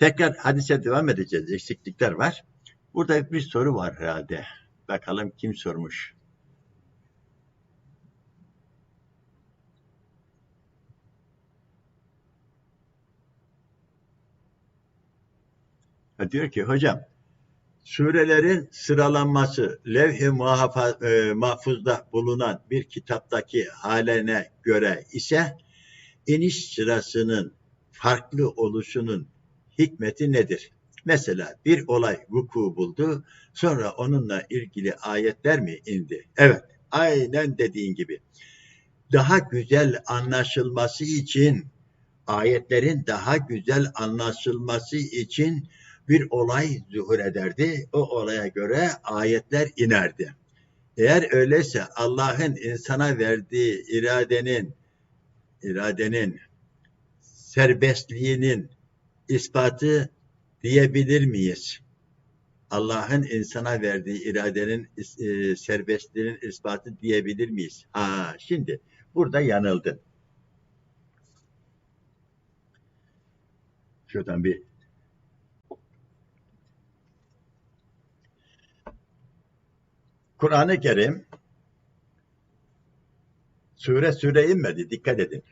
Tekrar hadise devam edeceğiz. Eksiklikler var. Burada bir soru var herhalde. Bakalım kim sormuş. Diyor ki hocam surelerin sıralanması levh-i e, mahfuzda bulunan bir kitaptaki haline göre ise iniş sırasının farklı oluşunun hikmeti nedir? Mesela bir olay vuku buldu, sonra onunla ilgili ayetler mi indi? Evet, aynen dediğin gibi. Daha güzel anlaşılması için, ayetlerin daha güzel anlaşılması için bir olay zuhur ederdi. O olaya göre ayetler inerdi. Eğer öyleyse Allah'ın insana verdiği iradenin iradenin serbestliğinin ispatı diyebilir miyiz? Allah'ın insana verdiği iradenin e, serbestliğinin ispatı diyebilir miyiz? Ha, şimdi burada yanıldın. Şuradan bir Kur'an-ı Kerim sure sure inmedi. Dikkat edin.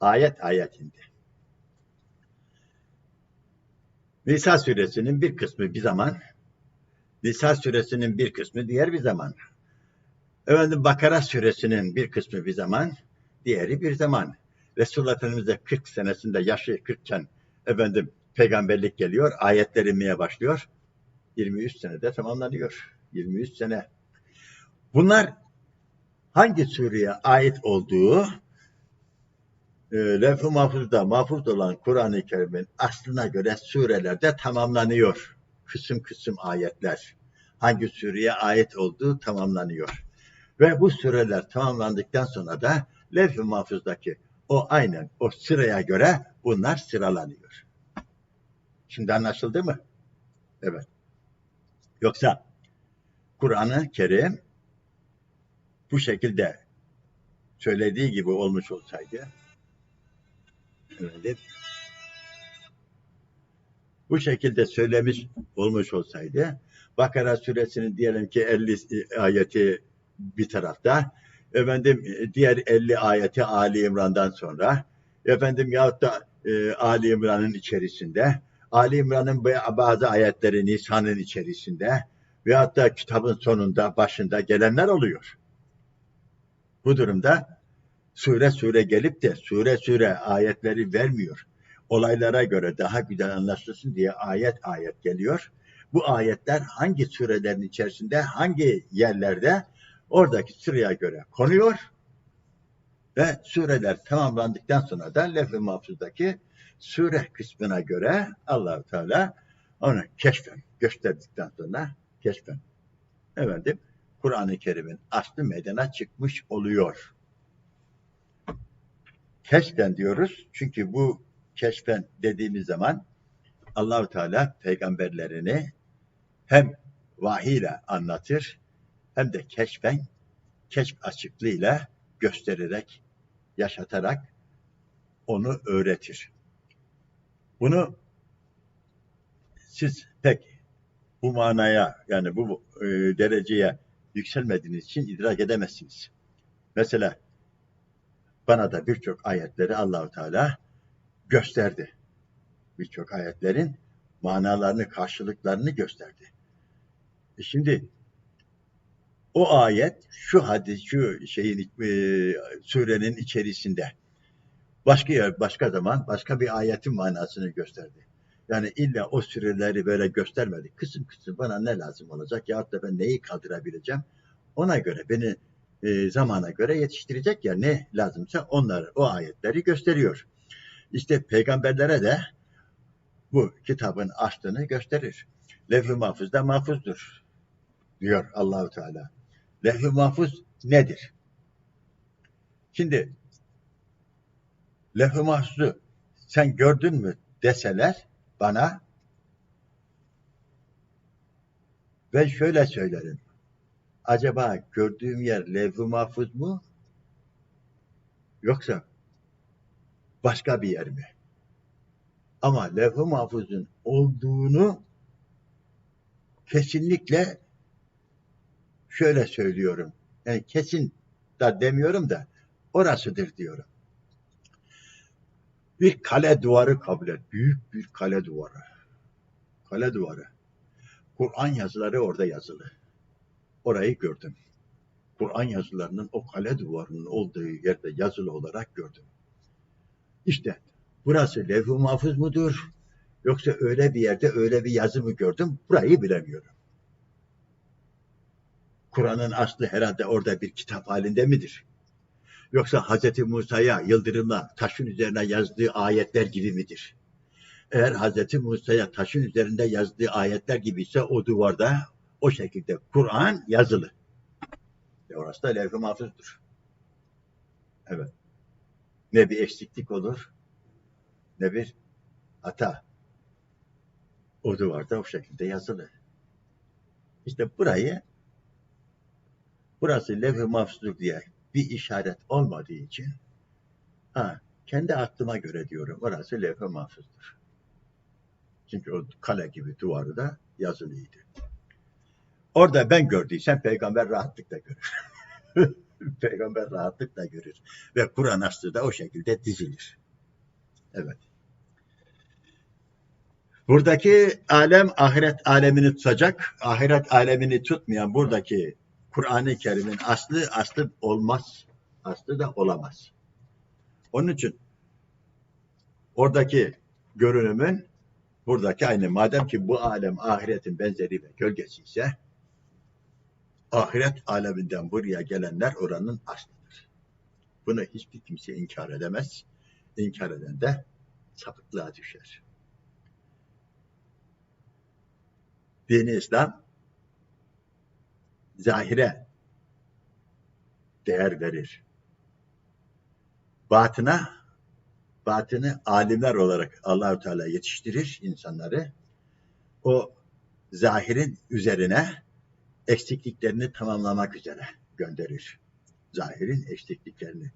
Ayet ayet indi. Nisa suresinin bir kısmı bir zaman, Nisa suresinin bir kısmı diğer bir zaman. Efendim Bakara suresinin bir kısmı bir zaman, diğeri bir zaman. Resulullah Efendimiz'e 40 senesinde yaşı 40 iken efendim peygamberlik geliyor, ayetler inmeye başlıyor. 23 senede tamamlanıyor. 23 sene. Bunlar hangi sureye ait olduğu e, levh-i mahfuzda mahfuz olan Kur'an-ı Kerim'in aslına göre surelerde tamamlanıyor. Kısım kısım ayetler. Hangi sureye ait olduğu tamamlanıyor. Ve bu sureler tamamlandıktan sonra da levh-i mahfuzdaki o aynen o sıraya göre bunlar sıralanıyor. Şimdi anlaşıldı mı? Evet. Yoksa Kur'an-ı Kerim bu şekilde söylediği gibi olmuş olsaydı evet, bu şekilde söylemiş olmuş olsaydı Bakara suresinin diyelim ki 50 ayeti bir tarafta efendim diğer 50 ayeti Ali İmran'dan sonra efendim yahut da e, Ali İmran'ın içerisinde Ali İmran'ın bazı ayetleri Nisan'ın içerisinde veyahut da kitabın sonunda, başında gelenler oluyor. Bu durumda sure sure gelip de sure sure ayetleri vermiyor. Olaylara göre daha güzel anlaşılsın diye ayet ayet geliyor. Bu ayetler hangi surelerin içerisinde, hangi yerlerde oradaki sıraya göre konuyor ve sureler tamamlandıktan sonra da lef-i mahfuzdaki sure kısmına göre allah Teala onu keşfen gösterdikten sonra keşfen efendim Kur'an-ı Kerim'in aslı meydana çıkmış oluyor. Keşfen diyoruz çünkü bu keşfen dediğimiz zaman Allahu Teala peygamberlerini hem vahiy ile anlatır hem de keşfen keşf açıklığıyla göstererek, yaşatarak onu öğretir. Bunu siz pek bu manaya yani bu e, dereceye yükselmediğiniz için idrak edemezsiniz. Mesela bana da birçok ayetleri Allahu Teala gösterdi. Birçok ayetlerin manalarını, karşılıklarını gösterdi. E şimdi o ayet şu hadis, şu şeyin e, surenin içerisinde başka yer, başka zaman başka bir ayetin manasını gösterdi. Yani illa o süreleri böyle göstermedi. Kısım kısım bana ne lazım olacak ya da ben neyi kaldırabileceğim ona göre beni e, zamana göre yetiştirecek ya ne lazımsa onları o ayetleri gösteriyor. İşte peygamberlere de bu kitabın aslını gösterir. Levh-i mahfuzda mahfuzdur diyor Allahu Teala. Levh-i mahfuz nedir? Şimdi levh-i mahfuzu sen gördün mü deseler bana ben şöyle söylerim. Acaba gördüğüm yer levh-i mahfuz mu? Yoksa başka bir yer mi? Ama levh-i mahfuzun olduğunu kesinlikle şöyle söylüyorum. Yani kesin da demiyorum da orasıdır diyorum. Bir kale duvarı kabul et. Büyük bir kale duvarı. Kale duvarı. Kur'an yazıları orada yazılı. Orayı gördüm. Kur'an yazılarının o kale duvarının olduğu yerde yazılı olarak gördüm. İşte burası levh-i mahfuz mudur? Yoksa öyle bir yerde öyle bir yazı mı gördüm? Burayı bilemiyorum. Kur'an'ın aslı herhalde orada bir kitap halinde midir? Yoksa Hz. Musa'ya yıldırımla taşın üzerine yazdığı ayetler gibi midir? Eğer Hz. Musa'ya taşın üzerinde yazdığı ayetler gibi ise o duvarda o şekilde Kur'an yazılı. E orası da levh-i mahfuzdur. Evet. Ne bir eksiklik olur, ne bir hata. O duvarda o şekilde yazılı. İşte burayı burası levh-i mahfuzluk diye bir işaret olmadığı için ha, kendi aklıma göre diyorum orası levh-i mahfuzdur. Çünkü o kale gibi duvarı da yazılıydı. Orada ben gördüysem peygamber rahatlıkla görür. peygamber rahatlıkla görür. Ve Kur'an aslı da o şekilde dizilir. Evet. Buradaki alem ahiret alemini tutacak. Ahiret alemini tutmayan buradaki Kur'an-ı Kerim'in aslı aslı olmaz. Aslı da olamaz. Onun için oradaki görünümün buradaki aynı. Madem ki bu alem ahiretin benzeri ve gölgesi ise ahiret aleminden buraya gelenler oranın aslıdır. Bunu hiçbir kimse inkar edemez. İnkar eden de sapıklığa düşer. Dini İslam zahire değer verir. Batına batını alimler olarak Allahü Teala yetiştirir insanları. O zahirin üzerine eksikliklerini tamamlamak üzere gönderir. Zahirin eksikliklerini.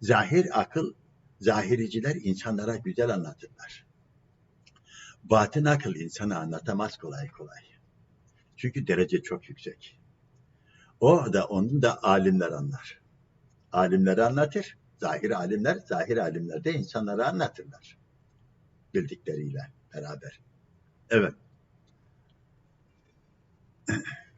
Zahir akıl, zahiriciler insanlara güzel anlatırlar. Batın akıl insana anlatamaz kolay kolay. Çünkü derece çok yüksek. O da onun da alimler anlar. Alimleri anlatır. Zahir alimler, zahir alimler de insanlara anlatırlar. Bildikleriyle beraber. Evet.